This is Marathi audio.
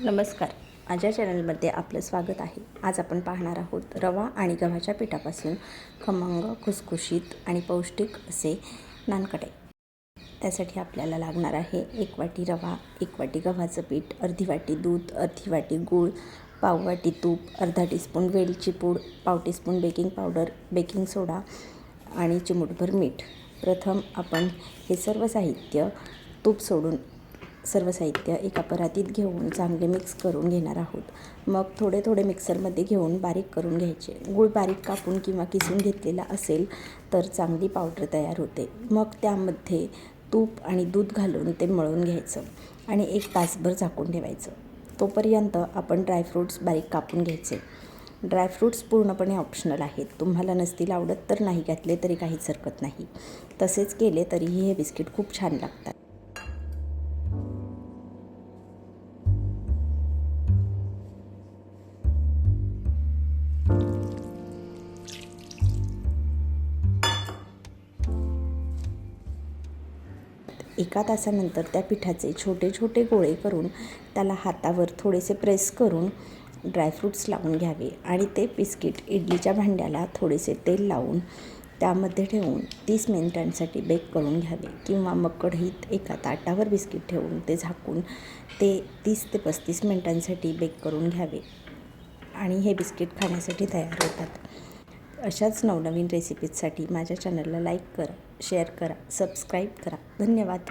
नमस्कार. माझ्या चॅनलमध्ये आपलं स्वागत आहे. आज आपण पाहणार आहोत रवा आणि गव्हाच्या पिठापासून खमंग खुसखुशीत आणि पौष्टिक असे नानकटे. त्यासाठी आपल्याला लागणार आहे एक वाटी रवा एक वाटी गव्हाचं पीठ अर्धी वाटी दूध अर्धी वाटी गूळ पाव वाटी तूप अर्धा टीस्पून वेलची पूड पाव teaspoon baking powder baking soda आणि चिमूटभर मीठ. प्रथम आपण हे सर्व साहित्य तूप सोडून सर्व साहित्य एका परातीत घेऊन चांगले मिक्स करून घेणार आहोत. मग थोडे थोडे मिक्सरमध्ये घेऊन बारीक करून घ्यायचे. गूळ बारीक कापून किंवा किसून घेतलेला असेल तर चांगली पावडर तयार होते. मग त्यामध्ये तूप आणि दूध घालून ते मळून घ्यायचं आणि एक तासभर झाकून ठेवायचं. तोपर्यंत आपण ड्रायफ्रूट्स बारीक कापून घ्यायचे. ड्रायफ्रूट्स पूर्णपणे ऑप्शनल आहेत. तुम्हाला नसतील आवडत तर नाही घातले तरी काहीच हरकत नाही. तसेच केले तरीही हे बिस्किट खूप छान लागतात. एका तासानंतर त्या पिठाचे छोटे छोटे गोळे करून त्याला हातावर थोडेसे प्रेस करून ड्रायफ्रूट्स लावून घ्यावे आणि ते बिस्किट इडलीच्या भांड्याला थोडेसे तेल लावून त्यामध्ये ठेवून तीस मिनिटांसाठी बेक करून घ्यावे किंवा मग कढईत एका ताटावर बिस्किट ठेवून ते झाकून ते तीस ते पस्तीस मिनिटांसाठी बेक करून घ्यावे. आणि हे बिस्किट खाण्यासाठी तयार होतात. अशाच नवनवीन रेसिपीजसाठी माझ्या चॅनलला लाईक करा शेअर करा सबस्क्राईब करा. धन्यवाद.